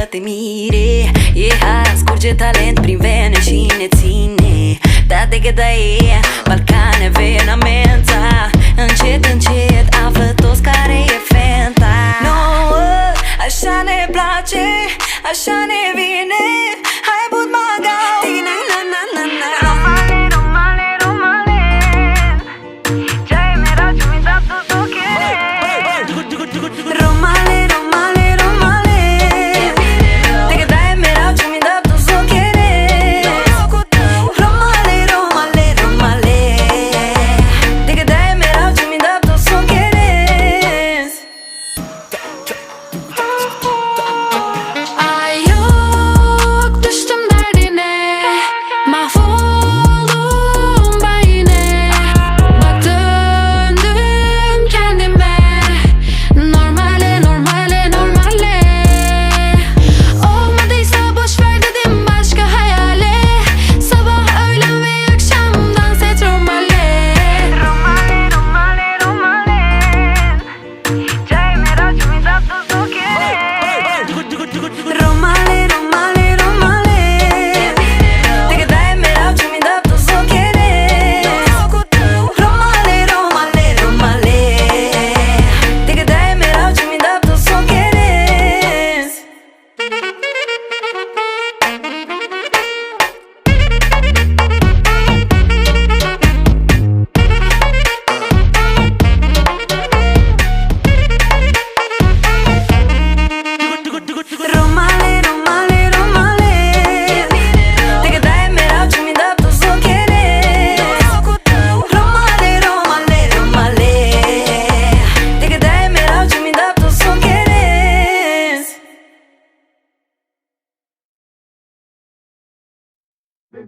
Să te mire E scurge talent prin vene și ne ține. Da de că da e Balcan evenamenta Încet, încet află toți care e fenta. Nouă, așa ne place, așa ne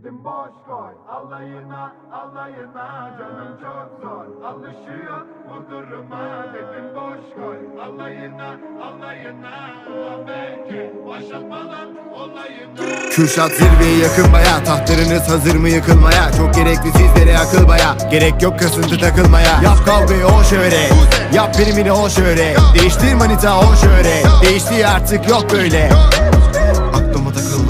Dedim boş koy alayına alayına canım çok zor. Alışıyor bu duruma. Dedim boş koy alayına alayına Ulan belki başlatmalar olayına. Kürşat zirveye yakın baya Tahtlarınız hazır mı yıkılmaya? Çok gerekli sizlere akıl baya Gerek yok kasıntı takılmaya. Yap kavgayı o şöyle Yap primini o şöyle Değiştir manita o şöyle Değişti artık yok böyle. Aklıma takıldı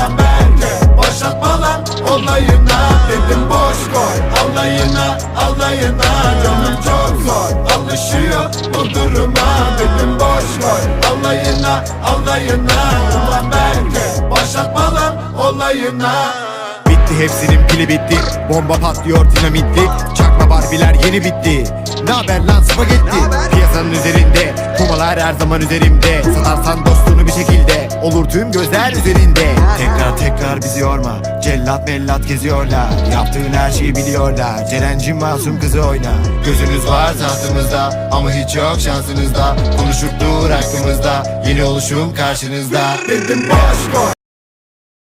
olayına Dedim boş koy. Alayına alayına canım çok zor. Alışıyor bu duruma Dedim boş koy. Alayına alayına Ulan belki başlatmalar olayına. Bitti hepsinin pili bitti. Bomba patlıyor dinamitli. Çakma barbiler yeni bitti. Ne haber lan spagetti? Piyasanın üzerinde. Kumalar her zaman üzerimde. Satarsan dostunu bir şekilde. Olur tüm gözler üzerinde. Tekrar tekrar Cellat mellat geziyorlar. Yaptığın her şeyi biliyorlar. Ceren'cim masum kızı oyna Gözünüz var tahtımızda Ama hiç yok şansınızda. Konuşup dur hakkımızda. Yeni oluşum karşınızda. Dedim boş koy